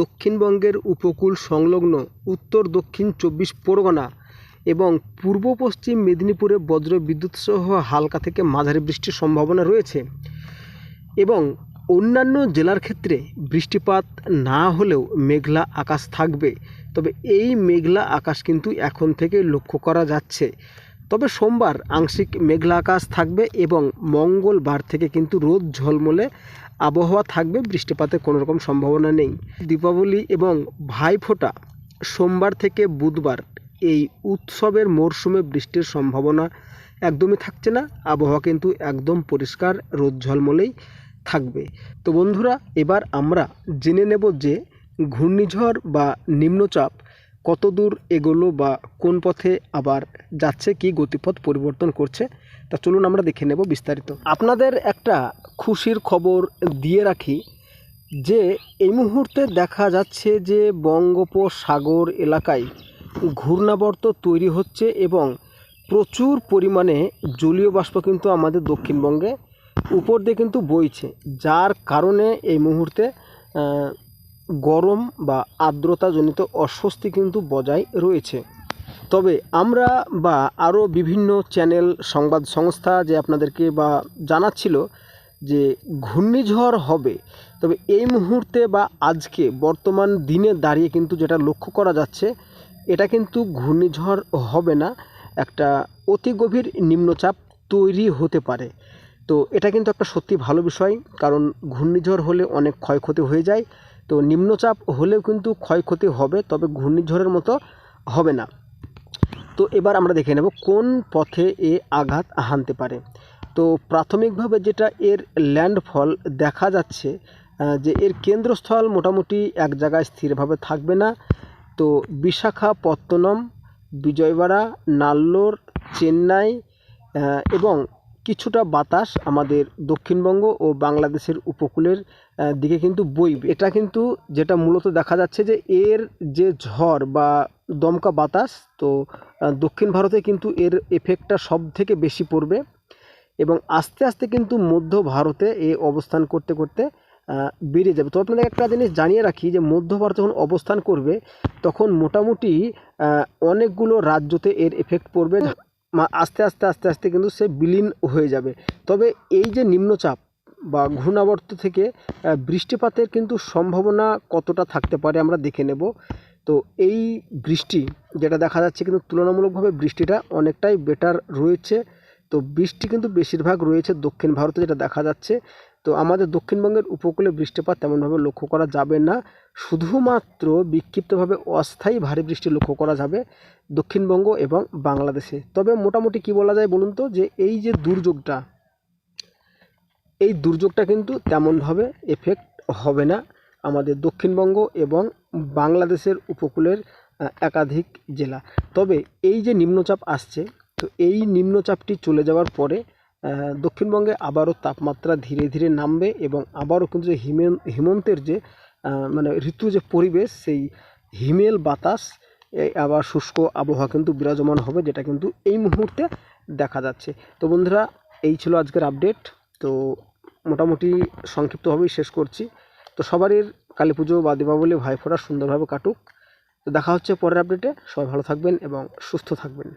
দক্ষিণবঙ্গের উপকূল সংলগ্ন উত্তর, দক্ষিণ চব্বিশ পরগনা এবং পূর্ব পশ্চিম মেদিনীপুরে বজ্র বিদ্যুৎ সহ হালকা থেকে মাঝারি বৃষ্টির সম্ভাবনা রয়েছে এবং অন্যান্য জেলার ক্ষেত্রে বৃষ্টিপাত না হলেও মেঘলা আকাশ থাকবে। তবে এই মেঘলা আকাশ কিন্তু এখন থেকে লক্ষ্য করা যাচ্ছে। তবে সোমবার আংশিক মেঘলা আকাশ থাকবে এবং মঙ্গলবার থেকে কিন্তু রোদ ঝলমলে আবহাওয়া থাকবে, বৃষ্টিপাতের কোনো রকম সম্ভাবনা নেই। দীপাবলি এবং ভাইফোঁটা সোমবার থেকে বুধবার, এই উৎসবের মরশুমে বৃষ্টির সম্ভাবনা একদমই থাকছে না। আবহাওয়া কিন্তু একদম পরিষ্কার, রোদ ঝলমলেই থাকবে। তো বন্ধুরা, এবার আমরা জেনে নেব যে ঘূর্ণিঝড় বা নিম্নচাপ কত দূর এগোলো বা কোন পথে আবার যাচ্ছে, কি গতিপথ পরিবর্তন করছে, তা চলুন আমরা দেখে নেব বিস্তারিত। আপনাদের একটা খুশির খবর দিয়ে রাখি যে, এই মুহূর্তে দেখা যাচ্ছে যে বঙ্গোপসাগর এলাকায় ঘূর্ণাবর্ত তৈরি হচ্ছে এবং প্রচুর পরিমাণে জলীয় বাষ্প কিন্তু আমাদের দক্ষিণবঙ্গে উপর দিয়ে কিন্তু বইছে। যার কারণে এই মুহূর্তে গরম বা আর্দ্রতাজনিত অস্বস্তি কিন্তু বজায় রয়েছে। তবে আমরা বা আরও বিভিন্ন চ্যানেল, সংবাদ সংস্থা যে আপনাদেরকে বা জানাচ্ছিল যে ঘূর্ণিঝড় হবে, তবে এই মুহূর্তে বা আজকে বর্তমান দিনে দাঁড়িয়ে কিন্তু যেটা লক্ষ্য করা যাচ্ছে, এটা কিন্তু ঘূর্ণিঝড় হবে না, একটা অতি গভীর নিম্নচাপ তৈরি হতে পারে। তো এটা কিন্তু একটা সত্যি ভালো বিষয়, কারণ ঘূর্ণিঝড় হলে অনেক ক্ষয়ক্ষতি হয়ে যায় তো নিম্নচাপ হলেও কিন্তু ক্ষয়ক্ষতি হবে, তবে ঘূর্ণিঝড়ের মতো হবে না। তো এবার আমরা দেখে নেব কোন পথে এ আঘাত হানতে পারে। তো প্রাথমিকভাবে যেটা এর ল্যান্ডফল দেখা যাচ্ছে যে এর কেন্দ্রস্থল মোটামুটি এক জায়গায় স্থিরভাবে থাকবে না। তো বিশাখাপত্তনম, বিজয়বাড়া, নাল্লোর, চেন্নাই এবং কিছুটা বাতাস আমাদের দক্ষিণবঙ্গ ও বাংলাদেশের উপকূলের দিকে কিন্তু বইবে। এটা কিন্তু যেটা মূলত দেখা যাচ্ছে যে এর যে ঝড় বা দমকা বাতাস, তো দক্ষিণ ভারতে কিন্তু এর এফেক্টটা সব থেকে বেশি পড়বে এবং আস্তে আস্তে কিন্তু মধ্য ভারতে এ অবস্থান করতে করতে বেড়ে যাবে। তো আপনাদের একটা জিনিস জানিয়ে রাখি যে মধ্য ভারত যখন অবস্থান করবে, তখন মোটামুটি অনেকগুলো রাজ্যতে এর এফেক্ট পড়বে। আস্তে আস্তে আস্তে আস্তে কিন্তু সে বিলীন হয়ে যাবে। তবে এই যে নিম্নচাপ বা ঘূর্ণাবর্ত থেকে বৃষ্টিপাতের কিন্তু সম্ভাবনা কতটা থাকতে পারে আমরা দেখে নেব। তো এই বৃষ্টি যেটা দেখা যাচ্ছে কিন্তু তুলনামূলকভাবে বৃষ্টিটা অনেকটাই বেটার রয়েছে। তো বৃষ্টি কিন্তু বেশিরভাগ রয়েছে দক্ষিণ ভারতে যেটা দেখা যাচ্ছে। তো আমাদের দক্ষিণবঙ্গের উপকূলে বৃষ্টিপাত তেমনভাবে লক্ষ্য করা যাবে না। শুধুমাত্র বিক্ষিপ্তভাবে অস্থায়ী ভারী বৃষ্টি লক্ষ্য করা যাবে দক্ষিণবঙ্গ এবং বাংলাদেশে। তবে মোটামুটি কি বলা যায় বলুন তো? যে এই যে দুর্যোগটা, এই দুর্যোগটা কিন্তু তেমনভাবে এফেক্ট হবে না আমাদের দক্ষিণবঙ্গ এবং বাংলাদেশের উপকূলের একাধিক জেলা। তবে এই যে নিম্নচাপ আসছে, তো এই নিম্নচাপটি চলে যাওয়ার পরে দক্ষিণবঙ্গে আবারও তাপমাত্রা ধীরে ধীরে নামবে এবং আবারও কিন্তু যে হিমেন হিমন্তের যে মানে ঋতু যে পরিবেশ, সেই হিমেল বাতাস এই আবার শুষ্ক আবহাওয়া কিন্তু বিরাজমান হবে, যেটা কিন্তু এই মুহূর্তে দেখা যাচ্ছে। তো বন্ধুরা, এই ছিল আজকের আপডেট তো মোটামুটি সংক্ষিপ্তভাবেই শেষ করছি। তো সবারই কালী পুজো বা দীপাবলি ভাইফোঁটা সুন্দরভাবে কাটুক। তো দেখা হচ্ছে পরের আপডেটে সবাই ভালো থাকবেন এবং সুস্থ থাকবেন।